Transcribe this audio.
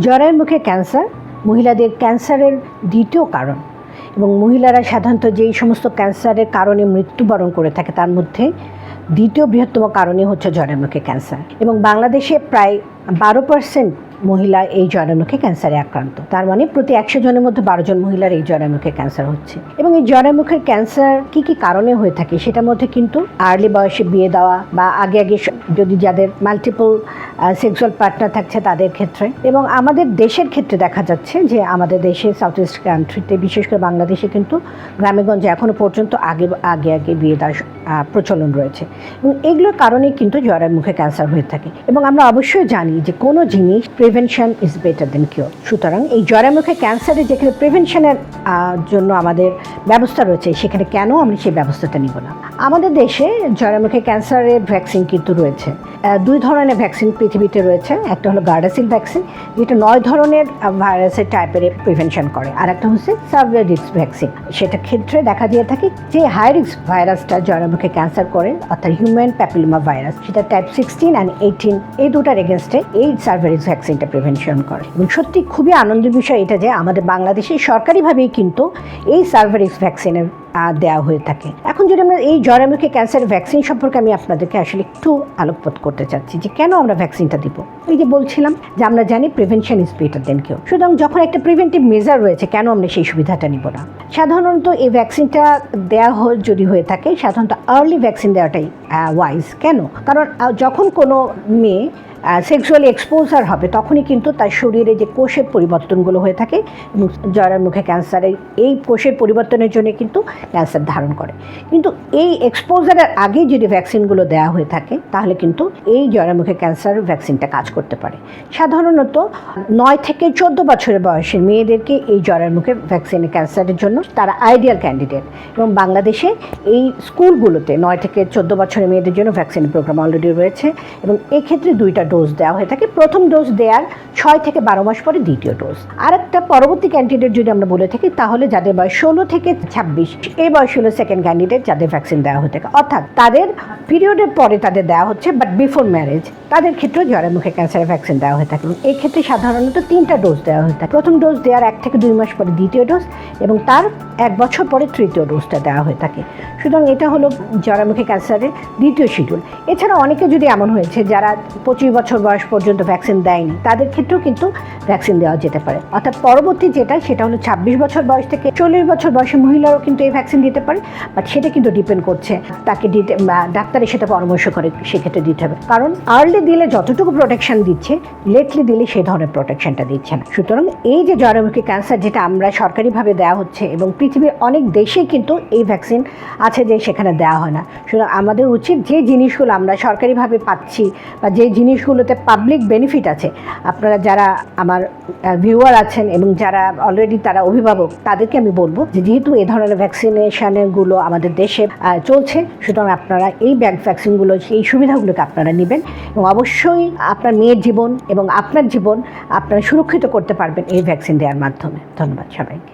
জ্বরের মুখে ক্যান্সার, মহিলাদের ক্যান্সারের দ্বিতীয় কারণ। এবং মহিলারা সাধারণত যেই সমস্ত ক্যান্সারের কারণে মৃত্যুবরণ করে থাকে, তার মধ্যে দ্বিতীয় বৃহত্তম কারণই হচ্ছে জ্বরের মুখে ক্যান্সার। এবং বাংলাদেশে প্রায় বারো পার্সেন্ট মহিলা এই জ্বরের মুখে ক্যান্সারে আক্রান্ত। তার মানে প্রতি একশো জনের মধ্যে বারো জন মহিলার এই জ্বরের মুখে ক্যান্সার হচ্ছে। এবং এই জ্বরের মুখের ক্যান্সার কি কি কারণে হয়ে থাকে সেটার মধ্যে কিন্তু আর্লি বয়সে বিয়ে দেওয়া বা আগে আগে যদি যাদের মাল্টিপল সেক্সুয়াল পার্টনার থাকছে তাদের ক্ষেত্রে। এবং আমাদের দেশের ক্ষেত্রে দেখা যাচ্ছে যে আমাদের দেশে সাউথ ইস্ট কান্ট্রিতে বিশেষ করে বাংলাদেশে কিন্তু গ্রামেগঞ্জে এখনও পর্যন্ত আগে আগে আগে বিয়ে দেওয়ার প্রচলন রয়েছে। এবং এগুলোর কারণেই কিন্তু জ্বরের মুখে ক্যান্সার হয়ে থাকে। এবং আমরা অবশ্যই জানি যে কোনো জিনিস prevention is better than cure সুতরাং এই জ্বরের মুখে ক্যান্সারের যেখানে প্রিভেনশনের জন্য আমাদের ব্যবস্থা রয়েছে, সেখানে কেন আমরা সেই ব্যবস্থাটা নিব না? আমাদের দেশে জ্বরের মুখে ক্যান্সারের ভ্যাকসিন কিন্তু রয়েছে। দুই ধরনের ভ্যাকসিন পৃথিবীতে রয়েছে। একটা হলো গার্ডাসিল ভ্যাকসিন, যেটা নয় ধরনের ভাইরাসের টাইপের প্রিভেনশন করে। আর একটা হচ্ছে সার্ভিয়ার রিস্ক ভ্যাকসিন। সেটা ক্ষেত্রে দেখা দিয়ে থাকে যে হাই রিস্ক ভাইরাসটা জ্বরের মুখে ক্যান্সার করে, অর্থাৎ হিউম্যান প্যাপিলোমা ভাইরাস সেটা টাইপ সিক্সটিন অ্যান্ড এইটিন এই দুটার এগেনস্টে এই সার্ভিয়ারিস ভ্যাকসিনটা প্রিভেনশন করে। এবং সত্যি খুবই আনন্দের বিষয় এটা যে আমাদের বাংলাদেশে সরকারিভাবেই কিন্তু এই সার্ভিয়ারিস ভ্যাকসিনের দেওয়া হয়ে থাকে। এখন যদি আমরা এই জ্বরামুখী ক্যান্সার ভ্যাকসিন সম্পর্কে আমি আপনাদেরকে আসলে একটু আলোকপাত করতে চাচ্ছি যে কেন আমরা ভ্যাকসিনটা দিব? এই যে বলছিলাম যে আমরা জানি প্রিভেনশন ইজ বেটার দেন কেউ সুতরাং যখন একটা প্রিভেন্টিভ মেজার রয়েছে, কেন আমরা সেই সুবিধাটা নিব না? সাধারণত এই ভ্যাকসিনটা দেওয়া যদি হয়ে থাকে, সাধারণত আর্লি ভ্যাকসিন দেওয়াটাই ওয়াইজ কেন? কারণ যখন কোনো মেয়ে সেক্সুয়ালি এক্সপোজার হবে, তখনই কিন্তু তার শরীরে যে কোষের পরিবর্তনগুলো হয়ে থাকে এবং মুখে ক্যান্সারের এই কোষের পরিবর্তনের জন্য কিন্তু ক্যান্সার ধারণ করে। কিন্তু এই এক্সপোজারের আগে যদি ভ্যাকসিনগুলো দেওয়া হয়ে থাকে, তাহলে কিন্তু এই জ্বরের মুখে ক্যান্সার ভ্যাকসিনটা কাজ করতে পারে। সাধারণত নয় থেকে চোদ্দ বছরের বয়সের মেয়েদেরকে এই জ্বরের মুখে ভ্যাকসিনের ক্যান্সারের জন্য তারা আইডিয়াল ক্যান্ডিডেট এবং বাংলাদেশে এই স্কুলগুলোতে নয় থেকে চোদ্দ বছরের মেয়েদের জন্য ভ্যাকসিনের প্রোগ্রাম অলরেডি রয়েছে এবং এক্ষেত্রে দুইটা ডোজ দেওয়া হয়ে থাকে। প্রথম ডোজ দেওয়ার ছয় থেকে বারো মাস পরে দ্বিতীয় ডোজ আর একটা পরবর্তী ক্যান্ডিডেট যদি আমরা বলে থাকি, তাহলে যাদের বয়স ষোলো থেকে ছাব্বিশ, এই বয়স হলো সেকেন্ড ক্যান্ডিডেট যাদের ভ্যাকসিন দেওয়া হয়ে থাকে। অর্থাৎ তাদের পিরিয়ডের পরে তাদের দেওয়া হচ্ছে বাট বিফোর ম্যারেজ তাদের ক্ষেত্রে জ্বরের মুখে ক্যান্সারের ভ্যাকসিন দেওয়া হয়ে থাকে। এই ক্ষেত্রে সাধারণত তিনটা ডোজ দেওয়া হয়ে থাকে। প্রথম ডোজ দেওয়ার এক থেকে দুই মাস পরে দ্বিতীয় ডোজ এবং তার এক বছর পরে তৃতীয় ডোজটা দেওয়া হয়ে থাকে। সুতরাং এটা হলো জ্বরামুখী ক্যান্সারের দ্বিতীয় শিডিউল এছাড়া অনেকে যদি এমন হয়েছে, যারা পঁচিশ বছর বয়স পর্যন্ত ভ্যাকসিন দেয়নি, তাদের ক্ষেত্রেও কিন্তু ভ্যাকসিন দেওয়া যেতে পারে। অর্থাৎ পরবর্তী যেটা, সেটা হলো ছাব্বিশ বছর বয়স থেকে চল্লিশ বছর বয়সী মহিলারাও কিন্তু এই ভ্যাকসিন দিতে পারে বাট সেটা কিন্তু ডিপেন্ড করছে। তাকে ডাক্তারের সাথে পরামর্শ করে, সেক্ষেত্রে দিতে হবে। কারণ আর্লি দিলে যতটুকু প্রোটেকশন দিচ্ছে লেটলি দিলে সেই ধরনের প্রোটেকশনটা দিচ্ছে না। সুতরাং এই যে জ্বরমুখী ক্যান্সার যেটা আমরা সরকারিভাবে দেওয়া হচ্ছে এবং পৃথিবীর অনেক দেশেই কিন্তু এই ভ্যাকসিন আছে যে সেখানে দেওয়া হয় না। সুতরাং আমাদের উচিত যে জিনিসগুলো আমরা সরকারিভাবে পাচ্ছি বা যে জিনিসগুলোতে পাবলিক বেনিফিট আছে, আপনারা যারা আমার ভিউয়ার আছেন এবং যারা অলরেডি তারা অভিভাবক, তাদেরকে আমি বলব যে যেহেতু এই ধরনের ভ্যাকসিনেশনগুলো আমাদের দেশে চলছে, সুতরাং আপনারা এই ব্যাক ভ্যাকসিনগুলো এই সুবিধাগুলোকে আপনারা নেবেন এবং অবশ্যই আপনার মেয়ের জীবন এবং আপনার জীবন আপনারা সুরক্ষিত করতে পারবেন এই ভ্যাকসিন দেওয়ার মাধ্যমে। ধন্যবাদ সবাইকে।